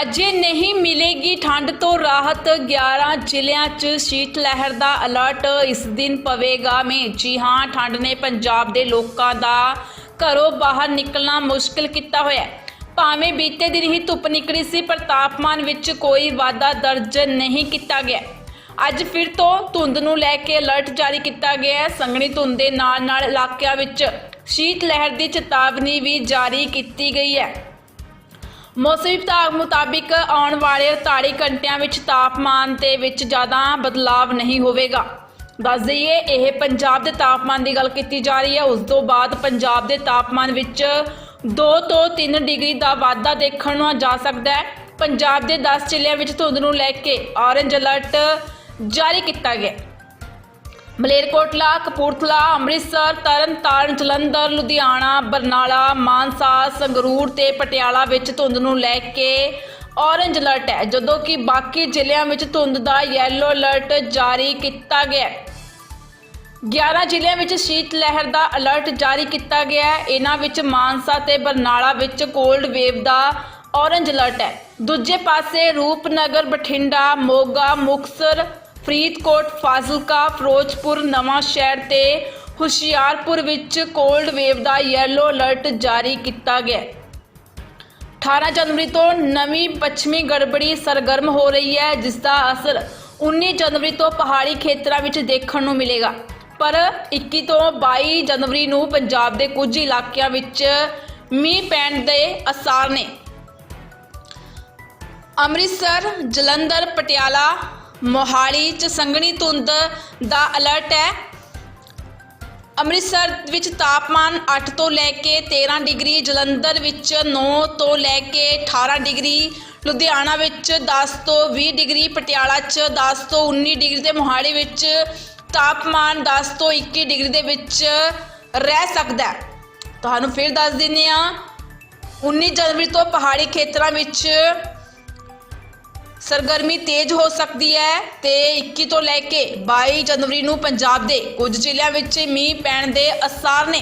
ਅਜੇ ਨਹੀਂ ਮਿਲੇਗੀ ਠੰਡ ਤੋਂ ਰਾਹਤ। 11 ਜ਼ਿਲ੍ਹਿਆਂ 'ਚ ਸ਼ੀਤ ਲਹਿਰ ਦਾ ਅਲਰਟ, ਇਸ ਦਿਨ ਪਵੇਗਾ ਮੇ ਜੀ ਹਾਂ, ਠੰਡ ਨੇ ਪੰਜਾਬ ਦੇ ਲੋਕਾਂ ਦਾ ਘਰੋਂ ਬਾਹਰ ਨਿਕਲਣਾ ਮੁਸ਼ਕਿਲ ਕੀਤਾ ਹੋਇਆ। ਭਾਵੇਂ ਬੀਤੇ ਦਿਨ ਹੀ ਧੁੱਪ ਨਿਕਲੀ ਸੀ, ਪਰ ਤਾਪਮਾਨ ਵਿੱਚ ਕੋਈ ਵਾਧਾ ਦਰਜ ਨਹੀਂ ਕੀਤਾ ਗਿਆ। ਅੱਜ ਫਿਰ ਤੋਂ ਧੁੰਦ ਨੂੰ ਲੈ ਕੇ ਅਲਰਟ ਜਾਰੀ ਕੀਤਾ ਗਿਆ ਹੈ। ਸੰਘਣੀ ਧੁੰਦ ਦੇ ਨਾਲ ਨਾਲ ਇਲਾਕਿਆਂ ਵਿੱਚ ਸ਼ੀਤ ਲਹਿਰ ਦੀ ਚੇਤਾਵਨੀ ਵੀ ਜਾਰੀ ਕੀਤੀ ਗਈ ਹੈ। ਮੌਸਮ ਵਿਭਾਗ ਮੁਤਾਬਿਕ ਆਉਣ ਵਾਲੇ 48 ਘੰਟਿਆਂ ਵਿੱਚ ਤਾਪਮਾਨ ਦੇ ਵਿੱਚ ਜ਼ਿਆਦਾ ਬਦਲਾਵ ਨਹੀਂ ਹੋਵੇਗਾ। ਦੱਸ ਦਈਏ, ਇਹ ਪੰਜਾਬ ਦੇ ਤਾਪਮਾਨ ਦੀ ਗੱਲ ਕੀਤੀ ਜਾ ਰਹੀ ਹੈ। ਉਸ ਤੋਂ ਬਾਅਦ ਪੰਜਾਬ ਦੇ ਤਾਪਮਾਨ ਵਿੱਚ 2 ਤੋਂ 3 ਡਿਗਰੀ ਦਾ ਵਾਧਾ ਦੇਖਣ ਨੂੰ ਜਾ ਸਕਦਾ ਹੈ। ਪੰਜਾਬ ਦੇ 10 ਜ਼ਿਲ੍ਹਿਆਂ ਵਿੱਚ ਧੁੰਦ ਨੂੰ ਲੈ ਕੇ ਔਰੇਂਜ ਅਲਰਟ ਜਾਰੀ ਕੀਤਾ ਗਿਆ। ਮਲੇਰਕੋਟਲਾ, ਕਪੂਰਥਲਾ, ਅੰਮ੍ਰਿਤਸਰ ਤਰਨਤਾਰਨ ਜਲੰਧਰ, ਲੁਧਿਆਣਾ, ਬਰਨਾਲਾ, ਮਾਨਸਾ, ਸੰਗਰੂਰ ਤੇ ਪਟਿਆਲਾ ਵਿੱਚ ਧੁੰਦ ਨੂੰ ਲੈ ਕੇ ਔਰੰਜ ਅਲਰਟ ਹੈ, ਜਦੋਂ ਕਿ ਬਾਕੀ ਜ਼ਿਲ੍ਹਿਆਂ ਵਿੱਚ ਧੁੰਦ ਦਾ ਯੈਲੋ ਅਲਰਟ ਜਾਰੀ ਕੀਤਾ ਗਿਆ ਹੈ। 11 ਜ਼ਿਲ੍ਹਿਆਂ ਵਿੱਚ ਸ਼ੀਤ ਲਹਿਰ ਦਾ ਅਲਰਟ ਜਾਰੀ ਕੀਤਾ ਗਿਆ ਹੈ, ਇਹਨਾਂ ਵਿੱਚ ਮਾਨਸਾ ਤੇ ਬਰਨਾਲਾ ਵਿੱਚ ਕੋਲਡ ਵੇਵ ਦਾ ਔਰੰਜ ਅਲਰਟ ਹੈ। ਦੂਜੇ ਪਾਸੇ ਰੂਪਨਗਰ, ਬਠਿੰਡਾ, ਮੋਗਾ ਮੁਕਸਰ ਫਰੀਦਕੋਟ, ਫਾਜ਼ਿਲਕਾ, ਫਿਰੋਜ਼ਪੁਰ, ਨਵਾਂ ਸ਼ਹਿਰ ਤੇ ਹੁਸ਼ਿਆਰਪੁਰ ਵਿੱਚ ਕੋਲਡ ਵੇਵ ਦਾ ਯੈਲੋ ਅਲਰਟ ਜਾਰੀ ਕੀਤਾ ਗਿਆ ਹੈ। 18 ਜਨਵਰੀ ਤੋਂ ਨਵੀਂ ਪੱਛਮੀ ਗੜਬੜੀ ਸਰਗਰਮ ਹੋ ਰਹੀ ਹੈ, ਜਿਸ ਦਾ ਅਸਰ 19 ਜਨਵਰੀ ਤੋਂ ਪਹਾੜੀ ਖੇਤਰਾਂ ਵਿੱਚ ਦੇਖਣ ਨੂੰ ਮਿਲੇਗਾ। ਪਰ 21 ਤੋਂ 22 ਜਨਵਰੀ ਨੂੰ ਪੰਜਾਬ ਦੇ ਕੁਝ ਇਲਾਕਿਆਂ ਵਿੱਚ ਮੀਂਹ ਪੈਣ ਦੇ ਅਸਾਰ ਨੇ। ਅੰਮ੍ਰਿਤਸਰ, ਜਲੰਧਰ, ਪਟਿਆਲਾ ਮੋਹਾਲੀ ਚ ਸੰਘਣੀ ਧੁੰਦ ਦਾ ਅਲਰਟ ਹੈ। ਅੰਮ੍ਰਿਤਸਰ ਵਿੱਚ ਤਾਪਮਾਨ 8 ਤੋਂ ਲੈ ਕੇ 13 ਡਿਗਰੀ, ਜਲੰਧਰ ਵਿੱਚ 9 ਤੋਂ ਲੈ ਕੇ 18 ਡਿਗਰੀ, ਲੁਧਿਆਣਾ ਵਿੱਚ 10 ਤੋਂ 20 ਡਿਗਰੀ, ਪਟਿਆਲਾ 'ਚ 10 ਤੋਂ 19 ਡਿਗਰੀ ਤੇ ਮੋਹਾਲੀ ਵਿੱਚ ਤਾਪਮਾਨ 10 ਤੋਂ 21 ਡਿਗਰੀ ਦੇ ਵਿੱਚ ਰਹਿ ਸਕਦਾ ਹੈ। ਤੁਹਾਨੂੰ ਫਿਰ ਦੱਸ ਦਿੰਦੇ ਆ 19 ਜਨਵਰੀ ਤੋਂ ਪਹਾੜੀ ਖੇਤਰਾਂ ਵਿੱਚ ਸਰਗਰਮੀ ਤੇਜ਼ ਹੋ ਸਕਦੀ ਹੈ ਤੇ 21 ਤੋਂ ਲੈ ਕੇ 22 ਜਨਵਰੀ ਨੂੰ ਪੰਜਾਬ ਦੇ ਕੁਝ ਜ਼ਿਲ੍ਹਿਆਂ ਵਿੱਚ ਮੀਂਹ ਪੈਣ ਦੇ ਅਸਾਰ ਨੇ।